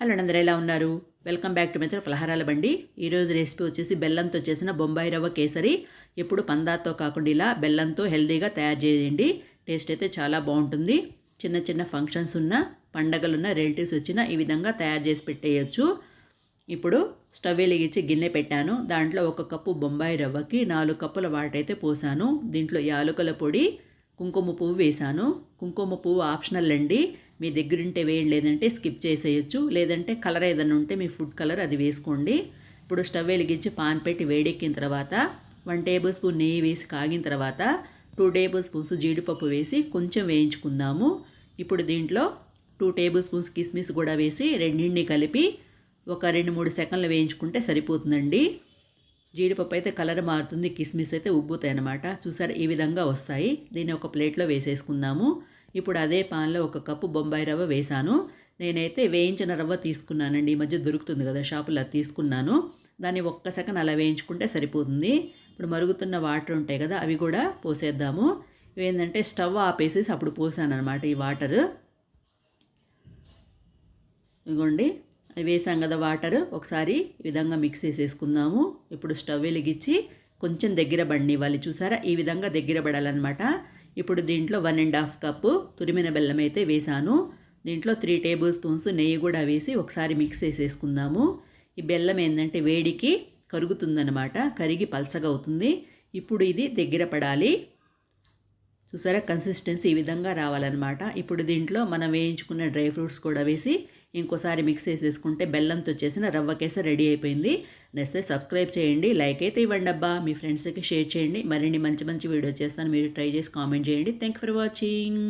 Hello అందరూ ఎలా ఉన్నారు? వెల్కమ్ బ్యాక్ టు మెచ్చర్ ఫలహారాల బండి ఈరోజు రెసిపీ వచ్చేసి బెల్లంతో చేసిన బొంబాయి రవ్వ కేసరి. ఎప్పుడు పందాతో కాకుండా ఇలా బెల్లంతో హెల్తీగా తయారు చేయండి. టేస్ట్ అయితే చాలా బాగుంటుంది. చిన్న చిన్న ఫంక్షన్స్ ఉన్న పండగలున్న రిలేటివ్స్ వచ్చినా ఈ విధంగా తయారు చేసి పెట్టేయచ్చు. ఇప్పుడు స్టవ్ వెలిగించి గిన్నె పెట్టాను. దాంట్లో ఒక కప్పు బొంబాయి రవ్వకి నాలుగు కప్పుల వాటర్ అయితే పోసాను. దీంట్లో యాలకుల పొడి కుంకుమ పువ్వు వేశాను కుంకుమ పువ్వు ఆప్షనల్ అండి. మీ దగ్గరుంటే వేయండి లేదంటే స్కిప్ చేసేయచ్చు. లేదంటే కలర్ ఏదైనా ఉంటే మీ ఫుడ్ కలర్ అది వేసుకోండి. ఇప్పుడు స్టవ్ వెలిగించి పాన్ పెట్టి వేడెక్కిన తర్వాత వన్ టేబుల్ స్పూన్ నెయ్యి వేసి కాగిన తర్వాత టూ టేబుల్ స్పూన్స్ జీడిపప్పు వేసి కొంచెం వేయించుకుందాము. ఇప్పుడు దీంట్లో టూ టేబుల్ స్పూన్స్ కిస్మిస్ కూడా వేసి రెండింటిని కలిపి ఒక రెండు మూడు సెకండ్లు వేయించుకుంటే సరిపోతుందండి. జీడిపప్పు అయితే కలర్ మారుతుంది కిస్మిస్ అయితే ఉబ్బుతాయి అన్నమాట. చూసారు? ఈ విధంగా వస్తాయి. దీన్ని ఒక ప్లేట్లో వేసేసుకుందాము. ఇప్పుడు అదే పాన్లో ఒక కప్పు బొంబాయి రవ్వ వేసాను నేనైతే వేయించిన రవ్వ తీసుకున్నానండి. ఈ మధ్య దొరుకుతుంది కదా షాపులో అది తీసుకున్నాను. దాన్ని ఒక్క సెకండ్ అలా వేయించుకుంటే సరిపోతుంది. ఇప్పుడు మరుగుతున్న వాటర్ ఉంటాయి కదా అవి కూడా పోసేద్దాము. ఏంటంటే స్టవ్ ఆపేసేసి అప్పుడు పోసాను అనమాట ఈ వాటర్. ఇదిగోండి అది వేసాం కదా వాటర్. ఒకసారి ఈ విధంగా మిక్స్ చేసేసుకుందాము. ఇప్పుడు స్టవ్ వెలిగించి కొంచెం దగ్గర పడినివ్వాలి. చూసారా? ఈ విధంగా దగ్గర పడాలన్నమాట. ఇప్పుడు దీంట్లో వన్ అండ్ హాఫ్ కప్పు తురిమిన బెల్లం అయితే వేసాను. దీంట్లో త్రీ టేబుల్ స్పూన్స్ నెయ్యి కూడా వేసి ఒకసారి మిక్స్ చేసేసుకుందాము. ఈ బెల్లం ఏంటంటే వేడికి కరుగుతుందనమాట కరిగి పల్చగా అవుతుంది. ఇప్పుడు ఇది దగ్గర పడాలి. చూసారా? కన్సిస్టెన్సీ ఈ విధంగా రావాలన్నమాట. ఇప్పుడు దీంట్లో మనం వేయించుకున్న డ్రై ఫ్రూట్స్ కూడా వేసి ఇంకోసారి మిక్స్ చేసేసుకుంటే బెల్లంతో చేసిన రవ్వ కేస రెడీ అయిపోయింది. నెక్స్ట్ సబ్స్క్రైబ్ చేయండి లైక్ అయితే ఇవ్వండి అబ్బా. మీ ఫ్రెండ్స్కి షేర్ చేయండి. మరిన్ని మంచి మంచి వీడియో చేస్తాను. మీరు ట్రై చేసి కామెంట్ చేయండి. Thank for watching